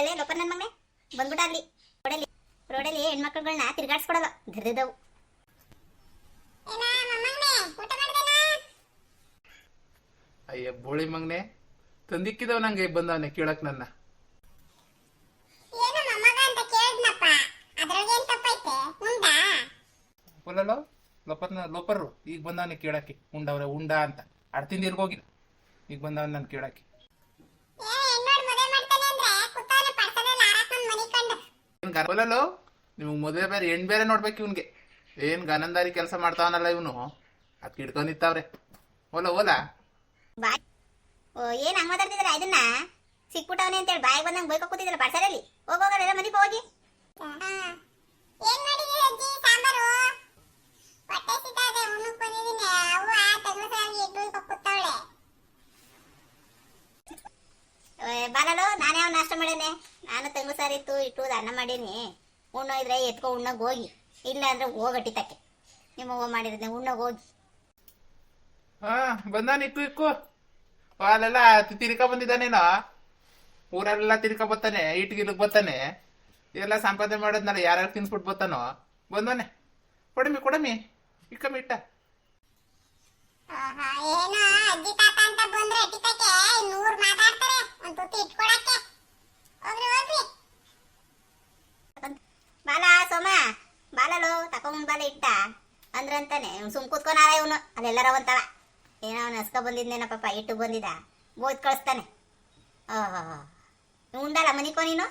ಅಲ್ಲೇ ಲೋಪ ನನ್ನ ಮಗನೇ ಬಂದ್ಬಿಟ್ಟ ಅಲ್ಲಿ. ರೋಡಲ್ಲಿ. ರೋಡಲ್ಲಿ ಹೆಣ್ಮಕ್ಳುಗಳನ್ನ ತಿರ್ಗಾಡ್ಸ್ಕೊಡಲ್ಲ ಧರ್ದಿದ್ದವು. ಅಯ್ಯ ಬೋಳಿ ಮಗನೆ. ತಂದಿಕ್ಕಿದವ ನಂಗೆ ಬಂದವನೆ ಕೇಳಕ್ ನನ್ನ. ಏನು ಮೊಮ್ಮಗ ಅಂತ ಕೇಳಿದ್ನಪ್ಪ? ಅದ್ರೊಳಗೇನ್ ತಪ್ಪೈತೆ? ಉಂಡಾ? ಒಲ್ಲೋ ಲೋಪರ್ನ ಲೋಪರ್ರು ಈಗ ಬಂದವನೆ ಕೇಳಕ್ಕೆ. ಉಂಡವ್ರೆ ಉಂಡ ಅಂತ. ಅಡ್ತಿಂದ ಇರ್ಗೋಗಿಲ್ಲ ಈಗ ಬಂದವನ್ ನಾನು ಕೇಳಕ್ಕೆ ಏ ಹೆಣ್ಣೋಡ್ ಮದುವೆ ಮಾಡ್ತಾನೆ ಅಂದ್ರೆ ಕುತ್ತವನೆ ಪಡ್ತಾನೆ ಹಾರಾಕೊಂಡ್ ಮನಿ ಕಂಡು ಏನ್ ಗ- ಒಲ್ಲೋ ನಿಮ್ಗೆ ಮದುವೆ ಬೇರೆ, ಹೆಣ್ ಬೇರೆ ನೋಡ್ಬೇಕು ಇವನ್ಗೆ. ಏನ್ ಗನಂದಾರಿ ಕೆಲಸ ಮಾಡ್ತಾವನಲ್ಲ ಇವನು. ಅದ್ ಕಿಡ್ಕೊಂಡಿತ್ತಾವ್ರೆ ಓಲ ಓಲ ಬಾಯ್ ಏನ್ ಹಂಗ್ ಮಾತಾಡ್ತಿದ್ರ ಇದನ್ನ? ಅಂತ ಹೇಳಿ ಬಾಯಿಗೆ ಬಂದಂಗ್ ಬೈಕ ಕೂತಿದ್ರ ಪಾರ್ಸಲಲ್ಲಿ ಹೋಗೋಗಲ್ಲ ಮನೆಗೆ ಹೋಗಿ ಏನ್ ಮಾಡಿದೀರಿ ಅಜ್ಜಿ ಸಾಂಬಾರು ಹೊಟ್ಟೆ ಸಿತಾದೆ ಉಣ್ಣಕ್ ಬಂದಿದೀನಿ ಅವ್ವ ತೆಂಗು ಸಾರಿಗೆ ಇಟ್ಟು ಕೂತವಳೆ ಬಾಲಲು ನಾನೇ ಅವ್ನು ನಾಷ್ಟ ಮಾಡೇನೆ? ನಾನು ತೆಂಗು ಸಾರಿ ಇತ್ತು, ಇಟ್ಟು ಅನ್ನ ಮಾಡೀನಿ. ಉಣ್ಣೋ ಇದ್ರೆ ಎತ್ಕೊ ಉಣ್ಣಗೆ ಹೋಗಿ. ಇಲ್ಲ ಅಂದ್ರೆ ಹೋಗಟ್ಟಿತಕ್ಕೆ ನಿಮ್ಮ ಅವ್ವ ಮಾಡಿರೋದೆ ಉಣ್ಣಗೆ ಹೋಗಿ. ಹಾ, ಬಂದಾನ ಇಕ್ಕು ಇಕ್ಕು. ಅಲ್ಲೆಲ್ಲ ತಿರ್ಕ ಬಂದಿದ್ದಾನೇನೋ ಊರೆಲ್ಲ ತಿರ್ಕ ಬರ್ತಾನೆ ಇಟ್ಗಿಲಕ್ ಬರ್ತಾನೆ ಇದೆಲ್ಲ ಸಂಪಾದನೆ ಮಾಡೋದ್ನಲ್ಲ, ಯಾರ್ಯಾರು ತಿನ್ಸ್ಬಿಟ್ಟು ಬರ್ತಾನೋ ಬಂದಾನೆ. ಕೊಡಮಿ ಕೊಡಮಿ. ಇಕ್ಕಮ್ಮಿ ಇಟ್ಟ. ಏನೋ ಅಜ್ಜಿ ಬಂದ್ರೆ ಅಟ್ಟಿತಕ್ಕೆ ನೂರ್ ಮಾತಾಡ್ತಾರೆ, ಒಂದ್ ತುತ್ತು ಇಟ್ಕೊಡಕ್ಕೆ ಹೋಗ್ರಿ ಹೋಗ್ರಿ. ಬಾಲ, ಸೋಮ ಬಾಲಲು ತಕೊಂಡ್ ಬಾಲ ಇಟ್ಟ. ಅಂದ್ರಂತಾನೆ ಸುಮ್ ಕೂತ್ಕೊನಾರ ಇವನು, ಅದೆಲ್ಲರ ಒಂತಳ ಏನೋ ಅವ್ನು ಹಸ್ಕ ಬಂದಿದ್ನೇನ ಪಾಪ, ಇಟ್ಟು ಬಂದಿದ್ದ ಬೋದ್ ಕಳಿಸ್ತಾನೆ. ಓಹೋ ಉಂಡಲ್ಲ ಮನಿಕೋ ನೀನು?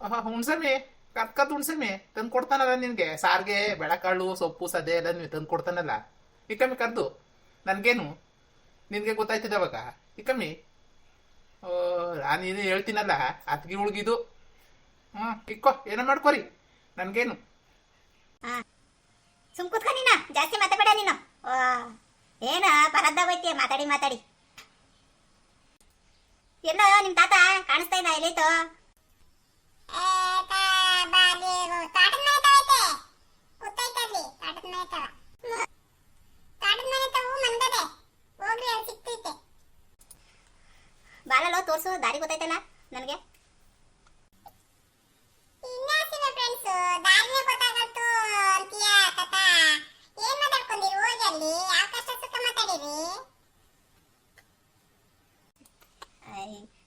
ಆಹಾ ಹುಣ್ಸಮಿ ಕತ್ಕತ್ ದುಣ್ಸಮಿ ತಂದು ಕೊಡ್ತಾನಲ್ಲ ನಿನ್ಗೆ. ಸಾರ್ಗೆ, ಬೆಳಕಾಳು, ಸೊಪ್ಪು ಸದೆ ಎಲ್ಲ ನೀವು ತಂದು ಕೊಡ್ತಾನಲ್ಲ ಇಕ್ಕಮ್ಮಿ ಕರ್ದು, ನನ್ಗೇನು? ನಿನ್ಗೆ ಗೊತ್ತಾಯ್ತದ ಅವಾಗ. ಇಕ್ಕಮ್ಮಿ ಓ, ನಾನು ಹೇಳ್ತೀನಲ್ಲ ಅತ್ಗಿ ಉಳ್ಗಿದು ಹ್ಞೂ ಇಕ್ಕೋ ಏನೋ ಮಾಡ್ಕೋರಿ. ನನಗೇನು? ಸುಮ್ ನೀನು. ಜಾಸ್ತಿ ಮಾತಾಡಬೇಡ ನೀನು. ಏನ ಪರದ್ದ ಹೋಯ್ತೀಯ ಮಾತಾಡಿ ಮಾತಾಡಿ. ಎಲ್ಲ ನಿಮ್ ತಾತ ಕಾಣಿಸ್ತಾ ಇಲ್ಲ ಎಲ್ಲೈತೋ ಏ, ತಾ- ಬಾಲಿ ತಾಟದ ಮನೆ ತವೈತೆ ಕೂತೈತೆ ಅಲ್ಲಿ ತಾಟದ ಮನೆ ತವ ತಾಟದ ಮನೆ ತವು ಮನ್ಗದೆ ಹೋಗ್ರಿ ಅಲ್ಲಿ ಸಿಕ್ತೈತೆ ಬಾಲಲ್ಲೋ ತೋರ್ಸು ದಾರಿ ಗೊತ್ತೈತಲ್ಲ ನನಗೆ?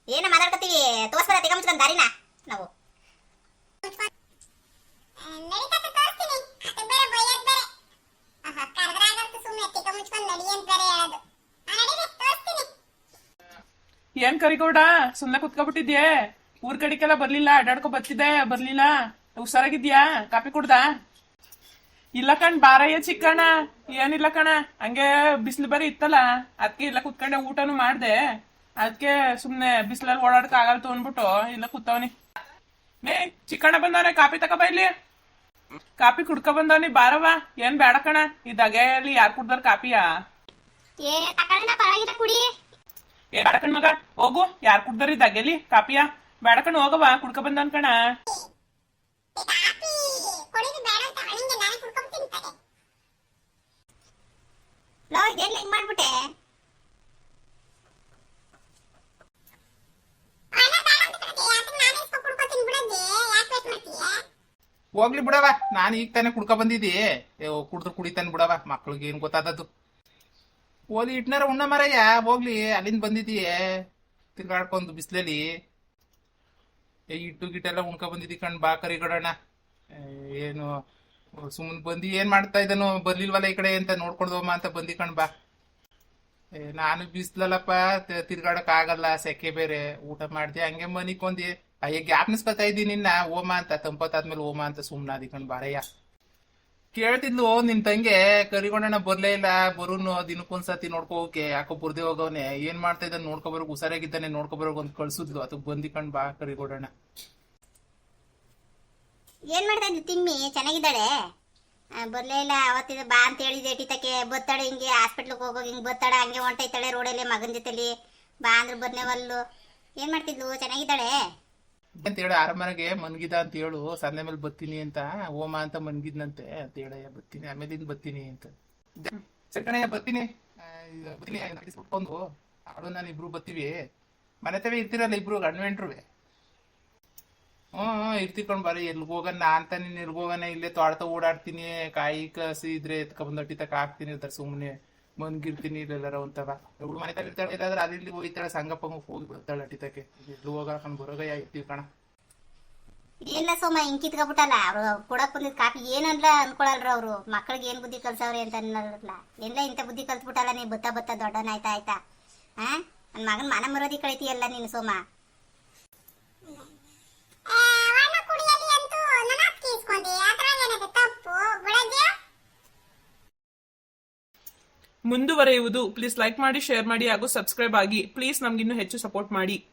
ಏನ್ ಮಾತಾಡ್ಕೊತೀವಿ ತೋರ್ಸ್ಬರ ತೆಗ ಮುಚ್ಕೊಂಡ್ ದಾರಿನ? ನಾವು. ಏನ್ ಕರಿಗೌಡ? ಸುಮ್ನೆ ಕುತ್ಕೊಬಿಟ್ಟಿದ್ಯೆ? ಊರ್ ಕಡೆಗೆಲ್ಲ ಬರ್ಲಿಲ್ಲ ಅಡ್ಡಾಡ್ಕೊ ಬರ್ತಿದ್ದೆ, ಬರ್ಲಿಲ್ಲ. ಹುಷಾರಾಗಿದ್ಯಾ? ಕಾಪಿ ಕುಡ್ದ? ಇಲ್ಲ ಕಣ್, ಬಾರಯ್ಯ ಚಿಕ್ಕಣ್ಣ. ಏನಿಲ್ಲ ಕಣ, ಹಂಗೆ ಬಿಸಿಲು ಬೇರೆ ಇತ್ತಲ್ಲ ಅದಕ್ಕೆ ಇಲ್ಲ ಕುತ್ಕೊಂಡೆ ಊಟನು ಮಾಡ್ದೆ. ಅದಕ್ಕೆ ಸುಮ್ನೆ ಬಿಸಿಲಲ್ಲಿ ಓಡಾಡಕ್ ಆಗಲ್ ತೊಗೊಂಡ್ಬಿಟ್ಟು, ಇಲ್ಲ ಕೂತವನಿ. ಮೇ ಚಿಕ್ಕಣ್ಣ ಬಂದವನೆ, ಕಾಪಿ ತಕ ಇಲ್ಲಿ. ಕಾಪಿ ಕುಡ್ಕ ಬಂದವನಿ ಬಾರವ ಏನ್ ಬೇಡ ಕಣ, ಇದಾಗೆ ಅಲ್ಲಿ ಯಾರು ಕುಡ್ದಾರ ಕಾಪಿಯಾ? ಏ ಬೇಡಕಣ್ ಮಗ ಹೋಗು. ಯಾರ್ ಕುಡ್ದಾರ ಇದ್ದಾಗೆಲಿ ಕಾಪಿಯ ಬೇಡಕಣ್ ಹೋಗವ ಕುಡ್ಕ ಬಂದವನ್ ಕಣ. ಮಾಡ್ಬಿಟ್ಟೆ? ಹೋಗ್ಲಿ ಬಿಡವ ನಾನು ಈಗ ತಾನೇ ಕುಡ್ಕ ಬಂದಿದ್ದಿ. ಕುಡ್ದು ಕುಡಿತಾನೆ ಬಿಡವ ಮಕ್ಳಿಗೆ ಏನ್ ಗೊತ್ತಾದದ್ದು? ಓಲಿ ಇಟ್ನಾರ ಉಣ್ಣ ಮರಯ್ಯ, ಹೋಗ್ಲಿ, ಅಲ್ಲಿಂದ ಬಂದಿದ್ದೀಯೇ. ತಿರ್ಗಾಡ್ಕೊಂಡು ಬಿಸ್ಲಲ್ಲಿ. ಇಟ್ಟು ಗಿಟ್ಟೆಲ್ಲ ಉಣ್ಕ ಬಂದಿದ್ದಿ ಕಣ್, ಬಾ ಕರಿಗಡಣ ಏನು ಸುಮ್ಮನೆ ಬಂದು, ಏನ್ ಮಾಡ್ತಾ ಇದ್ದಾನು, ಬರ್ಲಿಲ್ವಲ್ಲ ಈ ಕಡೆ ಅಂತ ನೋಡ್ಕೊಂಡ್ವಮ್ಮ ಅಂತ ಬಂದಿ ಕಣ್, ಬಾ. ನಾನು ಬಿಸ್ಲಲ್ಲಪ್ಪ ತಿರ್ಗಾಡಕ್ ಆಗಲ್ಲ ಸೆಕೆ ಬೇರೆ. ಊಟ ಮಾಡ್ದೆ, ಹಂಗೆ ಮನಿಕೊಂದಿ ಅಯ್ಯ ಗ್ಯಾಪ್ನಿಸ್ಕೊತಾ ಇದ್ದೀನಿ ನಿನ್ನ. ಓಮ ಅಂತ, ತಂಪತ್ತಾದ್ಮೇಲೆ ಓಮ ಅಂತ ಸುಮ್ನಾದಿ ಕಣ್ ಬಾರಯ್ಯ ಕೇಳ್ತಿದ್ಲು, ನಿನ್ ತಂಗೆ, ಕರಿಗೊಂಡಣ್ಣ ಬರ್ಲೇ ಇಲ್ಲ, ಬರೋನು ದಿನಕ್ಕೊಂದ್ಸತಿ ನೋಡ್ಕೋಕೆ ಯಾಕೋ ಬರ್ದೇ ಹೋಗವ್ನೆ, ಏನ್ ಮಾಡ್ತಾ ಇದ್ದಾನೆ ನೋಡ್ಕೊ ಹುಷಾರಾಗಿದ್ದಾನೆ ನೋಡ್ಕೊ ಒಂದ್ ಕಳ್ಸುದ್ಲು, ಅದಕ್ಕೆ ಬಂದಿಕೊಂಡ್ ಬಾ, ಕರಿಗೊಂಡಣ್ಣ. ಏನ್ ಮಾಡ್ತಾ ಇದ್ಲು ತಿಮ್ಮಿ? ಚೆನ್ನಾಗಿದ್ದಾಳೆ? ಬರ್ಲೇ ಇಲ್ಲ, ಅವತ್ತಿದ ಬಾ ಅಂತ ಹೇಳಿದೆ, ಟೀತಕ್ಕೆ, ಬತ್ತಾಳೆ ಹಿಂಗೆ, ಹಾಸ್ಪಿಟ್ಲಿಗೆ ಹೋಗೋಗಿ ಹಿಂಗೆ ಬತ್ತಾಳೆ, ಹಂಗೆ ಹೊಂಟೈತಾಳೆ ರೋಡಲ್ಲಿ ಮಗನ ಜೊತೆಲಿ. ಬಾ ಅಂದ್ರೆ ಬರ್ನೇವಲ್ಲು ಏನ್ ಮಾಡ್ತಿದ್ಲು? ಚೆನ್ನಾಗಿದ್ದಾಳೆ? ಅಂತ ಹೇಳ ಆರಮನೆಗೆ ಮನ್ಗಿದ ಅಂತ ಹೇಳು, ಸಂದೆ ಮೇಲೆ ಬತ್ತೀನಿ ಅಂತ ಓಮ ಅಂತ ಮನ್ಗಿದ್ನಂತೆ ಅಂತ ಹೇಳಯ್ಯ ಬತ್ತೀನಿ ಆಮೇಲಿಂದ ಬತ್ತೀನಿ ಅಂತ. ಸಕ್ಕಣಯ್ಯ ಬತ್ತೀನಿ ಬತ್ತೀನಿ ಅವಳು ನಾನು ಇಬ್ರು ಬತ್ತೀವಿ ಮನೆ ತವೆ ಇರ್ತೀರಲ್ಲ ಇಬ್ರು ಗಂಡ್ವೆಂಟ್ರುವೆ ಹ್ಮ್ ಇರ್ತಿಕೊಂಡ್ ಬರೀ ಎಲ್ಗ್ ನಾ ಅಂತ ನೀನ್ ಎಲ್ಗ್ ಹೋಗಣ ಇಲ್ಲೇ ತೋಡ್ತಾ ಓಡಾಡ್ತೀನಿ, ಕಾಯಿ ಕಸಿ ಇದ್ರೆ ಎತ್ಕೊಂಡ್ ಬಂದೊಟ್ಟಿ ತಕ ಹಾಕ್ತೀನಿ, ಇರ್ತಾರೆ ಸುಮ್ಮನೆ ಮನ್ಗಿರ್ತೀನಿ ಇಲ್ಲೆಲ್ಲಾರ ಅಂತವ ಹುಡುಗ ಮನೆ ತಲೆ ಇರ್ತಾಳೆ ಇಲ್ಲಾದ್ರೆ ಅಲ್ಲಿ ಇಲ್ಲಿ ಹೋಗ್ತಾಳೆ ಸಂಗಪ್ಪಂಗ ಹೋಗಿ ಬಿಡ್ತಾಳೆ ಅಟಿತಕ್ಕೆ ಇಲ್ಲಿ ಎಲ್ಲೂ ಹೋಗಣ ಬರೋಗ ಇರ್ತೀವಿ ಕಣ. ಇಲ್ಲ ಸೋಮ ಹಿಂಗ್ ಕಿತ್ಕೊಬಿಟ್ಟಲ್ಲ? ಅವ್ರು ಕೊಡಕ್ ಬಂದಿದ್ ಕಾಪಿ ಏನಲ್ಲ ಅನ್ಕೊಳಲ್ರ ಅವ್ರು? ಮಕ್ಳಿಗೆ ಏನ್ ಬುದ್ಧಿ ಕಲ್ಸವ್ರಿ ಅಂತ ಅನ್ನಲ್ಲ ಎಲ್ಲ ಇಂತ ಬುದ್ಧಿ ಕಲ್ತ್ಬಿಟ್ಟಲ್ಲ ನೀ ಬತ್ತ ಬತ್ತ ದೊಡ್ಡನ ಆಯ್ತಾ? ಆಯ್ತಾ ಹಾ ನನ್ ಮಗನ್ ಮನ ಮರೋದಿ ಕಳಿತೀಯಲ್ಲ ನೀನು ಸೋಮ. ಮುಂದುವರೆಯುವುದು. ಪ್ಲೀಸ್ ಲೈಕ್ ಮಾಡಿ ಶೇರ್ ಮಾಡಿ ಹಾಗೂ ಸಬ್ಸ್ಕ್ರೈಬ್ ಆಗಿ. ಪ್ಲೀಸ್ ನಮ್ಗಿನ್ನೂ ಹೆಚ್ಚು ಸಪೋರ್ಟ್ ಮಾಡಿ.